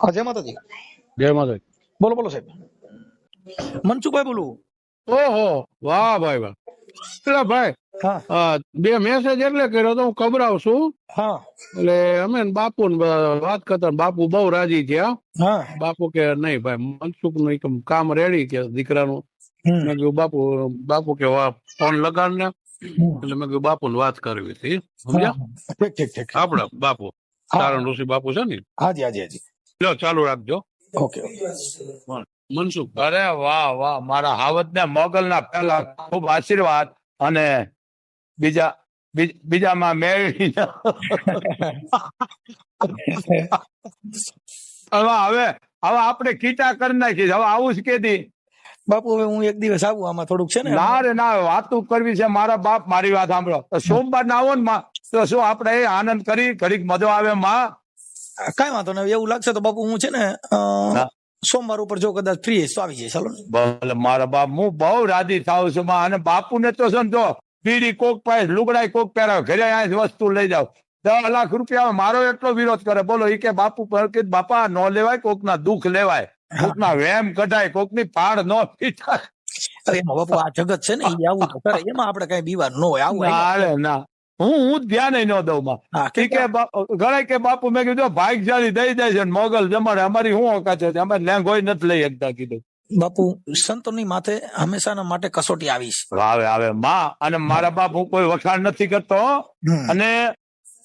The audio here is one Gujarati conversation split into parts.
હા જય માતાજી. જય માતાજી. બોલો બોલો સાહેબ. મનસુખભાઈ બોલું. ઓહો વાહ ભાઈ વાહ. પેલા ભાઈ બે મેસેજ એટલે કર્યો તો હું કબરાવ છું એટલે અમે બાપુ વાત કરતા બાપુ બહુ રાજી થયા. બાપુ કે નહીં ભાઈ મનસુખનું કામ રેડી કે દીકરાનું. મેં કીધું બાપુ બાપુ કે વાહ ફોન લગાડ ને. એટલે મેં કીધું બાપુ વાત કરવી હતી. સમજ્યા? ઠીક ઠીક ઠીક. આપડા બાપુ. સારણ ઋષિ બાપુ છે ને? હાજી હાજી હાજી. લો ચાલુ રાખજો. ઓકે મનસુખ. અરે વાહ વાહ મારા હાવત ને મોગલ ના પહેલા ખૂબ આશીર્વાદ અને બીજા બીજામાં મેળવી હવે હવે હવે આપણે કીટા કરી નાખી હવે આવું જ કેદી. બાપુ હવે હું એક દિવસ આવું. આમાં થોડુંક છે ને? ના રે ના વાતું કરવી છે મારા બાપ મારી વાત સાંભળો. તો સોમવાર ના આવો ને માં. તો શું આપણે એ આનંદ કરી? ઘડીક મજો આવે માં. કાંઈ વાંધો નહીં. એવું લાગશે તો બાપુ હું છે ને સોમવાર ઉપર જો કદાચ ફ્રી તો આવી જાય ચાલો ભલે મારા બાપ હું બહુ રાજી થાવ છું માં. અને બાપુને તો સમજો બીડી કોક પાસે લુગડાય કોક પહેરાવે ઘરે અહીંયા વસ્તુ લઈ જાવ દસ લાખ રૂપિયા મારો એટલો વિરોધ કરે. બોલો એ કે બાપુ કે બાપા નો લેવાય કોક ના દુઃખ લેવાય. કોક ના વેમ કઢાય કોકની પાડ નો પીટાય. અરે એમાં બાપુ આ જગત છે ને એ આવું તો કરે. એમાં આપણે કઈ બીવાર ન હોય. આવું ના. હું હું ધ્યાન ન દઉં માં કે ગણાય કે બાપુ મેં કીધું ભાગશાળી દઈ જાય છે મોગલ જમાડે. અમારી શું ઓકાત છે? અમે લેંગોય નથી લઈ શકતા કીધું. બાપુ સંતોની માથે હંમેશાના માટે કસોટી આવી છે. આવે આવે માં અને મારા બાપ હું કોઈ વખાણ નથી કરતો અને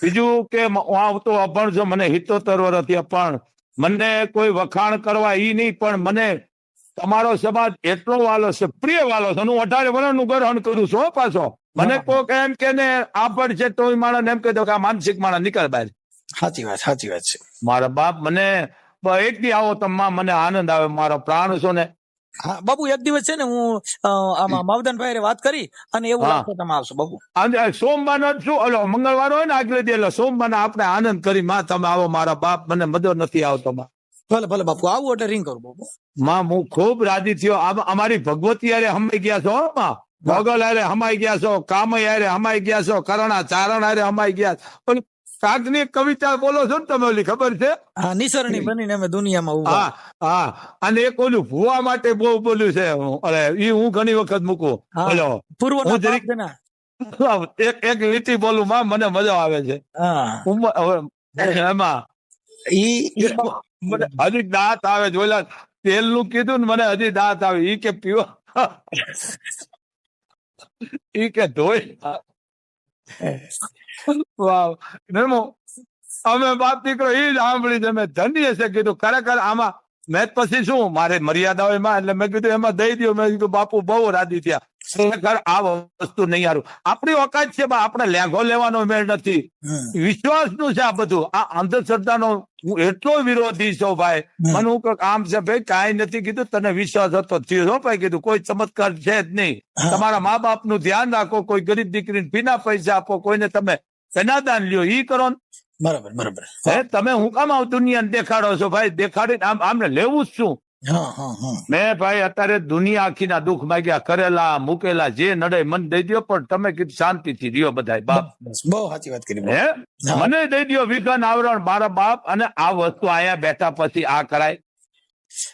બીજું કે હું આવતો અભણ જો મને હિતોતર વર્ષથી અપણ મને કોઈ વખાણ કરવા ઈ નહીં પણ મને તમારો સમાજ એટલો વાલો છે પ્રિય વાલો છે. હું અઢારે વર્ષનું ગ્રહણ કરું છું હો પાછો. મને કોક એમ કે ને આપણ છે તો માણસ એમ કહી દો કે આ માનસિક માણસ નીકળ બહાર. સાચી વાત સાચી વાત છે. મારા બાપ મને એક દી આવો તો માં મને આનંદ આવે મારો પ્રાણ છો ને? હા બાબુ એક દિવસ છે ને હું આમાં માવદનભાઈ વાત કરી અને એવું લાગશે તમે આવશો બાબુ. સોમવાર નો શું ઓલો મંગળવાર હોય ને આગલે દી એટલે સોમવાર આપણે આનંદ કરી માં તમે આવો મારા બાપ મને મજો નથી આવતો માં. ભલે ભલે બાપુ આવું એટલે રિંગ કરું બાપુ માં હું ખૂબ રાજી થયો. અમારી ભગવતી અરે હમાઈ ગયા છો માં. મોગલ હારે હમાઈ ગયા છો કામય હારે હમાઈ ગયા છો કરણા ચારણ હારે હમાઈ ગયા પણ કાગની કવિતા બોલો છો ને તમે ઓલી ખબર છે? હા નિસરણી બનીને અમે દુનિયામાં ઊભા. હા હા. અને એક ઓલું ભૂવા માટે બહુ બોલ્યું છે. અરે ઈ હું ઘણી વખત મૂકું. બોલો. દેના. એક એક લીટી બોલું માં મને મજા આવે છે. એમાં. ઈ હજી દાંત આવે જોયેલા તેલનું કીધું ને મને હજી દાંત આવે. ઈ કે પીવો ઈ કે ધોઈ વાવ નમો અમે બાપ દીકરો એ જ સાંભળી છે. મેં ધન્ય છે કીધું ખરેખર આમાં મેં પછી શું મારે મર્યાદા હોય એમાં એટલે મેં કીધું એમાં દઈ દો મેં કીધું બાપુ બહુ રાજી થયા. ખરેખર આ વસ્તુ નહીં હારું. આપણી ઓકાત છે આપણે લેઘો લેવાનો મેળ નથી. હમ. વિશ્વાસનું છે આ બધું. આ અંધશ્રદ્ધાનો હું એટલો વિરોધી છું ભાઈ. મને હું આમ છે ભાઈ કાંઈ નથી કીધું તને વિશ્વાસ હતો થયો. ભાઈ કીધું કોઈ ચમત્કાર છે જ નહીં. તમારા મા બાપનું ધ્યાન રાખો કોઈ ગરીબ દીકરીને ભીના પૈસા આપો કોઈને તમે કન્યાદાન લ્યો ઈ કરો. બરાબર બરાબર. તમે હું કામ આવ દુનિયાને દેખાડો છો? ભાઈ દેખાડીને આમ આમને લેવું જ શું? મેં ભાઈ અત્યારે દુનિયા આખીના દુઃખ માંગ્યા કરેલા મૂકેલા જે નડે મન દઈ દ્યો પણ તમે કીધું શાંતિથી રહ્યો બધા બાપ. બહુ સાચી વાત કરી. હે. મને દઈ દ્યો વિઘન આવરણ મારા બાપ અને આ વસ્તુ અહીંયા બેઠા પછી આ કરાય.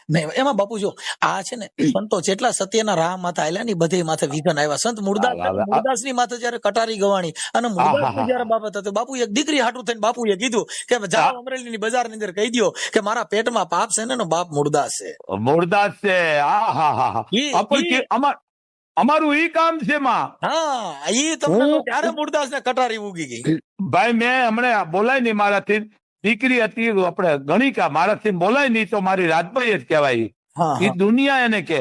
નહીં એમાં બાપુ જો આ છે ને સંતો જેટલા સત્યના રાહ માથે આયલા ની બધે માથે વિઘન આવ્યા. સંત મુરદાસ. મુરદાસની માથે જયારે કટારી ગવાણી અને મુરદાસ જયારે બાબત હતી બાપુ એક દીકરી હાટું થઈને બાપુએ કીધું કે જાઓ અમરેલી ની બજારની અંદર કહી દો કે મારા પેટમાં પાપ છે ને એનો બાપ મુરદાસ છે. મુરદાસ છે. આ હા અમાર અમારું ઈ કામ છે માં. હા ઈ તમને ત્યારે મુરદાસ ને કટારી ઉગી ગઈ. ભાઈ મેં હમણાં બોલાય નહીં મારાથી. દીકરી હતી આપણે ગણિકા મારાથી બોલાય નહીં તો મારી રાજભાઈ જ કહેવાય. એ દુનિયા એને કે.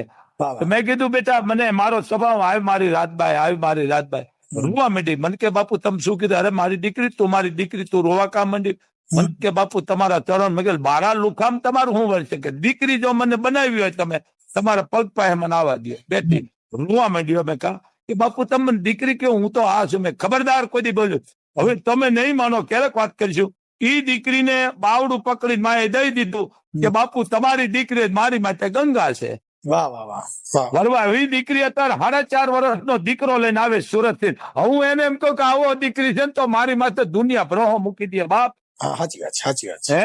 મેં કીધું બેટા મને મારો સ્વભાવ આવી મારી રાજભાઈ આવી મારી રાજભાઈ. રોવા માંડી. મને કે બાપુ તમે શું કીધું? અરે મારી દીકરી તું મારી દીકરી તું. રોવા કામ માંડી. મને કે બાપુ તમારા ચરણ મેં બારા લુખામ તમારું શું વળશે કે દીકરી જો મને બનાવી હોય તમે તમારા પગ પાસે મને આવવા દો બેટી રોવા માંડ્યો મેં કહા કે બાપુ તમે દીકરી કે હું તો આ છું. મેં ખબરદાર કોઈ દી બોલ્યું. હવે તમે નહીં માનો ક્યારેક વાત કરીશું? ઈ દીકરીને બાવડું પકડીને માએ દઈ દીધું કે બાપુ તમારી દીકરી મારી માટે ગંગા છે. વાહ વાહ વાહ વાહ. વરવા એવી દીકરી અત્યારે સાડા ચાર વર્ષનો દીકરો લઈને આવે સુરતથી હું એને એમ કહું કે આવો દીકરી છે ને તો મારી માથે દુનિયા ભ્રહો મૂકી દે બાપ. સાચી વાત સાચી વાત છે.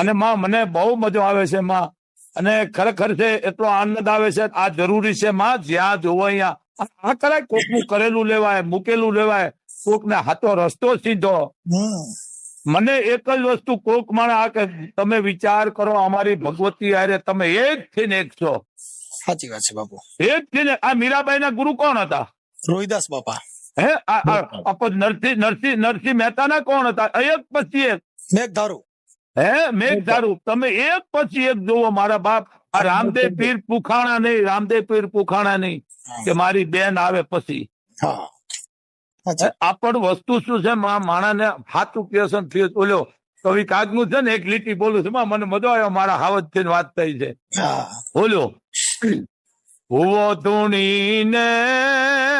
અને માં મને બહુ મજો આવે છે માં. અને ખરેખર છે એટલો આનંદ આવે છે આ જરૂરી છે માં. જ્યાં જોવો અહીંયા. આ- કરાય કોકનું કરેલું લેવાય મૂકેલું લેવાય કોકને હાથો રસ્તો સીધો. મને એક જ વસ્તુ કોક માણે આ કે તમે વિચાર કરો અમારી ભગવતી આરે તમે એક થી ને એક છો. સાચી વાત છે બાપુ. એક થી ને આ મીરાબાઈ ના ગુરુ કોણ હતા? રોહિદાસ બાપા. હે? નરસિંહ નરસિંહ નરસિંહ મહેતા ના કોણ હતા? એક પછી એક. મેઘધારુ હે? મેઘધારુ તમે એક પછી એક જોવો મારા બાપ. આ રામદેવ પીર પુખાણા નહીં રામદેવ પીર પુખાણા નહીં કે મારી બેન આવે પછી. હા. હે, આ પણ વસ્તુ શું છે? માણાને હાથું પીએસન થયું ઓલ્યો કવિ કાગનું છે ને એક લીટી બોલું છું મને મજો આવ્યો મારા હાવતથી વાત થઈ છે. બોલ્યો. હુવો ધૂણી ને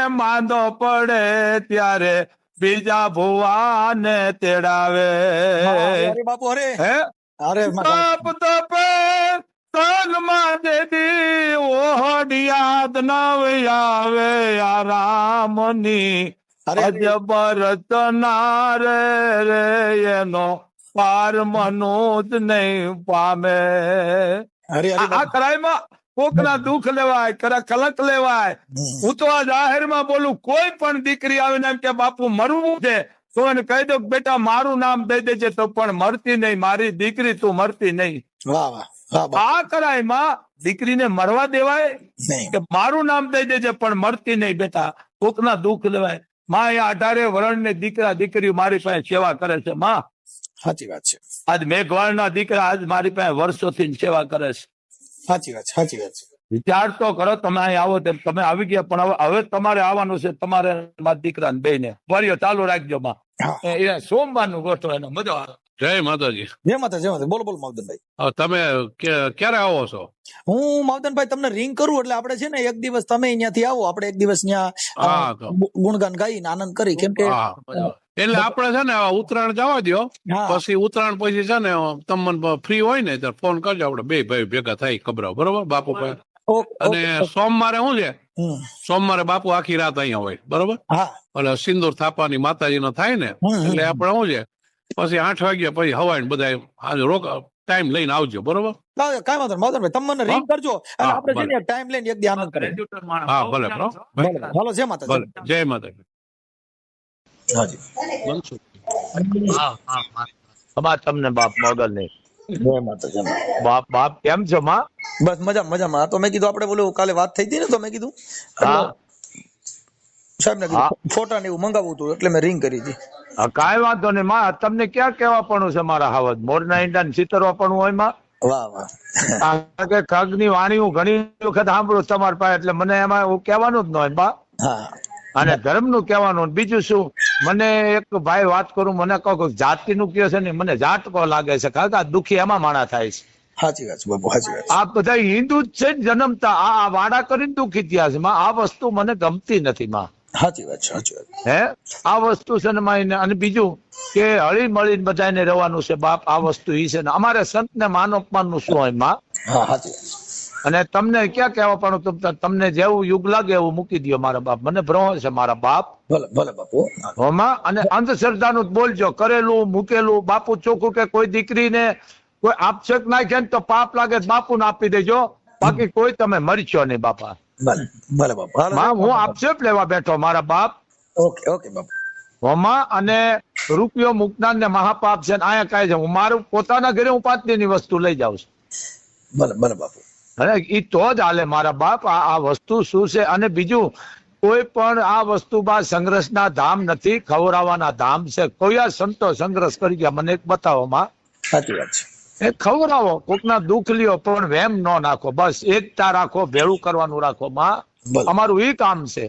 માંદો પડે ત્યારે બીજા ભુવાને તેડાવે. બાપુ અરે. હે? અરે બાપ. તપ તપે તનમાં દેદી ઓહડિયાદ નવ આવે આ રામની અરે અજબર રે એનો પાર મનોજ નહીં પામે. આ કરાયમાં કોકના દુઃખ લેવાય કરા કલંક લેવાય. હું તો આ જાહેરમાં બોલું કોઈ પણ દીકરી આવીને એમ કે બાપુ મરવું છે. તો એને કહી દો બેટા મારું નામ દઈ દેજે તો પણ મરતી નહીં. મારી દીકરી તું મરતી નહીં. વાહ વાહ વાહ આ કરાયમાં દીકરીને મરવા દેવાય કે મારું નામ દઈ દેજે પણ મરતી નહીં બેટા. કોકના દુઃખ લેવાય. માં અહીંયા અઢારે વરણ ને દીકરા દીકરીઓ મારી પાસે સેવા કરે છે માં. સાચી વાત છે. આજ મેઘવાળના દીકરા આજ મારી પાસે વર્ષોથી સેવા કરે છે. સાચી વાત સાચી વાત છે. વિચાર તો કરો તમે અહીં આવો તેમ તમે આવી ગયા પણ હવે તમારે આવવાનું છે તમારે મારા દીકરા ને બે ને ફરીઓ ચાલુ રાખજો માં. સોમવારનું એ ગોઠવો એનો મજો આવે. જય માતાજી. જય માતા જય માતા બોલો બોલો માવદનભાઈ તમે ક્યારે આવો છો? હું માવદનભાઈ તમને રિંગ કરું એટલે આપણે છે ને એક દિવસ તમે અહીંયાથી આવો. આપણે એક દિવસ ત્યાં ગુણગાન ગાઈને આનંદ કરી. કેમ કે એટલે આપણે છે ને ઉત્તરાયણ જવા દો પછી ઉત્તરાયણ પછી છે ને તમને ફ્રી હોય ને ત્યારે ફોન કરજો. આપણે બે ભાઈ ભેગા થાય ખબર બરોબર? બાપુ ભાઈ અને સોમવારે શું છે? સોમવારે બાપુ આખી રાત અહીંયા હોય. બરોબર? એટલે સિંદુર થાપાની માતાજીનો થાય ને હમ, હમ. એટલે આપણે શું છે? પછી આઠ વાગ્યા પછી હવાય બધા આજે રોક ટાઈમ લઈને આવજો બરોબર? કાંઈ વાંધો માવદનભાઈ તમે મને રિંગ કરજો અને આપણે છે ને ટાઈમ લઈને એક દી આનંદ કરીએ. હા ભલે હાલો જય માતા ભલે. જય માતાજી. હાજી. અમાર તમને બાપ મોગલ નહીં. જય માતા જય બાપ બાપ કેમ છો માં? બસ મજા મજામાં. તો મેં કીધું આપણે બોલું કાલે વાત થઈ હતી ને તો મેં કીધું. હા. સાહેબ ને ફોટા ને એવું મંગાવવું હતું એટલે મેં રિંગ કરી હતી. કાંઈ વાંધો નહીં માં તમને ક્યાં કેવા પણ છે મારા હાવત મોરના ઈંડા ને ચિતરવા પણ હોયમાં? વાહ વાણી હું ઘણી વખત સાંભળું તમારા પાસે એટલે મને એમાં હું કહેવાનું જ ન હોય બા અને ધર્મનું કહેવાનું બીજું શું? મને એક ભાઈ વાત કરું મને કહો કે જાતિનું કયો છે ને મને જાત કહો લાગે છે. આ દુખી એમાં માણા થાય છે. સાચી વાત છે બાપુ સાચી વાત આ બધા હિન્દુ જ છે ને જન્મતા. આ આ વાડા કરીને દુખી થયા છે માં. આ વસ્તુ મને ગમતી નથી માં. સાચી વાત છે સાચી વાત. હે? આ વસ્તુ છે ને માં એને- અને બીજું કે હળી મળીને બધાને રહેવાનું છે બાપ આ વસ્તુ ઈ છે ને. અમારે સંત ને માન અપમાનનું શું હોયમાં અને તમને ક્યાં કહેવા પણ તમને જેવું યુગ લાગે એવું મૂકી દો મારા બાપ. મને ભ્રમ છે મારા બાપ. ભલે ભલે બાપુ. હોમાં અને અંધશ્રદ્ધાનું નું બોલજો. કરેલું મૂકેલું બાપુ ચોખ્ખું કે કોઈ દીકરીને કોઈ આપશક નાખે ને તો પાપ લાગે બાપુ બાપુને આપી દેજો. બાકી કોઈ તમે મરશો નહીં બાપા. ભલે ભલે બાપુ. માં હું આપશેપ લેવા બેઠો? મારા બાપ? ઓકે ઓકે બાપુ. હોમાં અને રૂપિયો મુકનાર ને મહાપાપ છે ને આયા કાંઈ છે? હું મારું પોતાના ઘરે હું પાંચની વસ્તુ લઈ જાઉં છું. ભલે ભલે બાપુ. અરે એ તો જ હાલે મારા બાપ. આ વસ્તુ શું છે? અને બીજું કોઈ પણ આ વસ્તુમાં સંઘર્ષના ધામ નથી ખવડાવવાના ધામ છે. કોઈ આ સંતો સંઘર્ષ કરી ગયા? મને એક બતાવો માં. સાચી વાત છે. એ ખવડાવો કોકના દુઃખ લ્યો પણ વેમ ન નાખો. બસ એકતા રાખો ભેળું કરવાનું રાખો. માં અમારું એ કામ છે.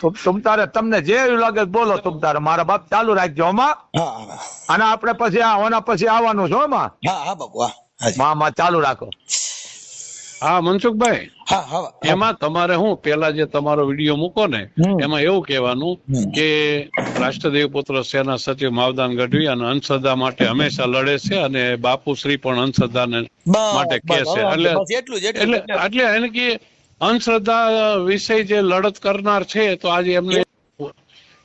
તો તમ તારે તમને જે એવું લાગે બોલો તમ તારે. મારા બાપ ચાલુ રાખજો માં. હા હા અને આપણે પછી આવવાના પછી આવવાનું છો માં. હા હા બાપુ માં ચાલુ રાખો. હા મનસુખભાઈ. એમાં તમારે હું પેલા જે તમારો વીડિયો મૂકો ને એમાં એવું કહેવાનું કે રાષ્ટ્રદેવ પુત્ર સેના સચિવ માવદાન ગઢવી અને અંધશ્રદ્ધા માટે હંમેશા લડે છે અને બાપુશ્રી પણ અંધશ્રદ્ધાને માટે કહે છે. એટલે એટલું એટલું એને કે અંધશ્રદ્ધા વિશે જે લડત કરનાર છે તો આજે એમને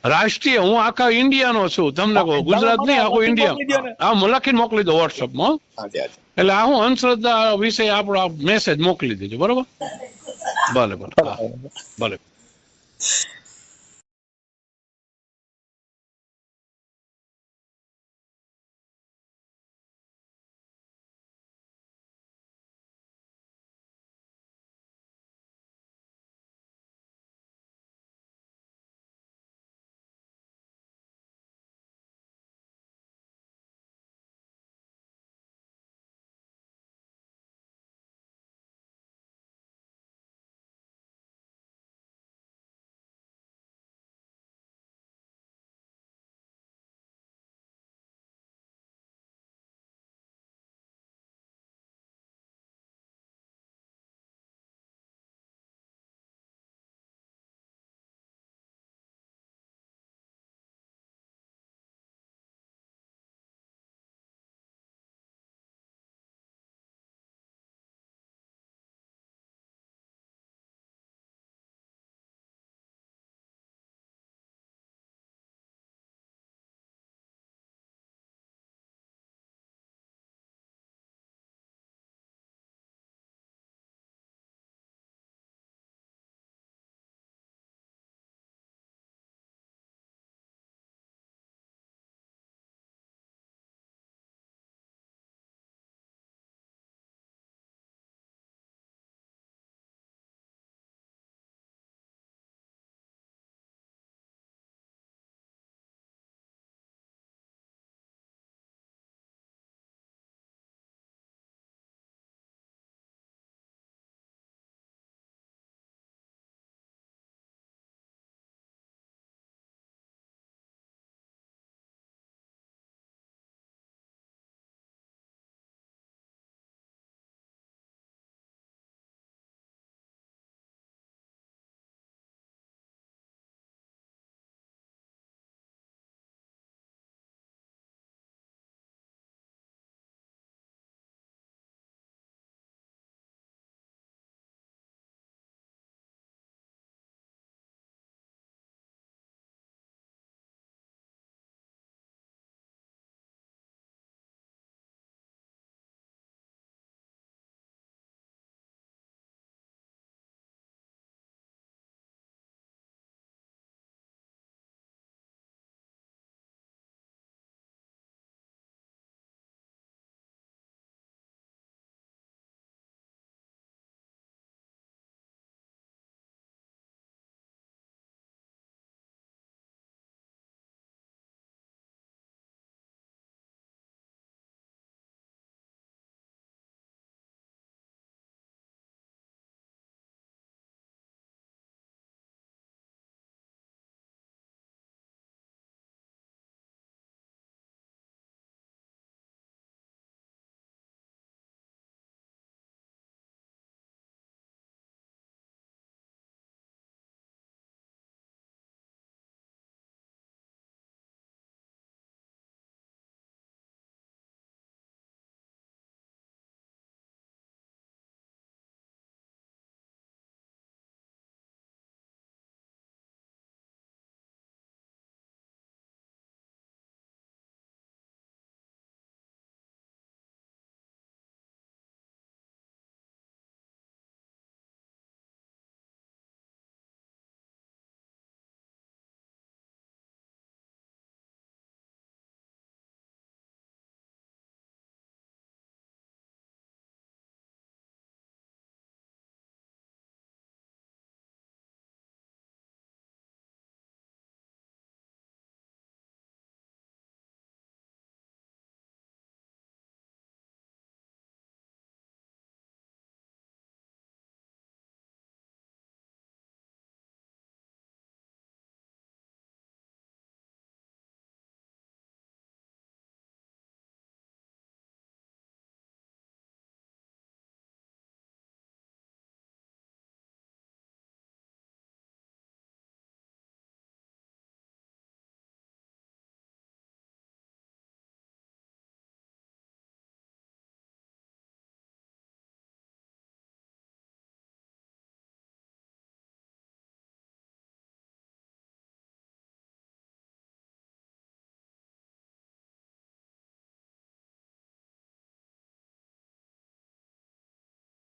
રાષ્ટ્રીય હું આખા ઇન્ડિયાનો છું. તમને કહું ગુજરાત નહીં આખું ઇન્ડિયા. હા લખીને મોકલી દો વોટ્સઅપમાં એટલે આ હું અંધશ્રદ્ધા વિશે આપણો મેસેજ મોકલી દેજો બરોબર? ભલે ભલે. ભલે.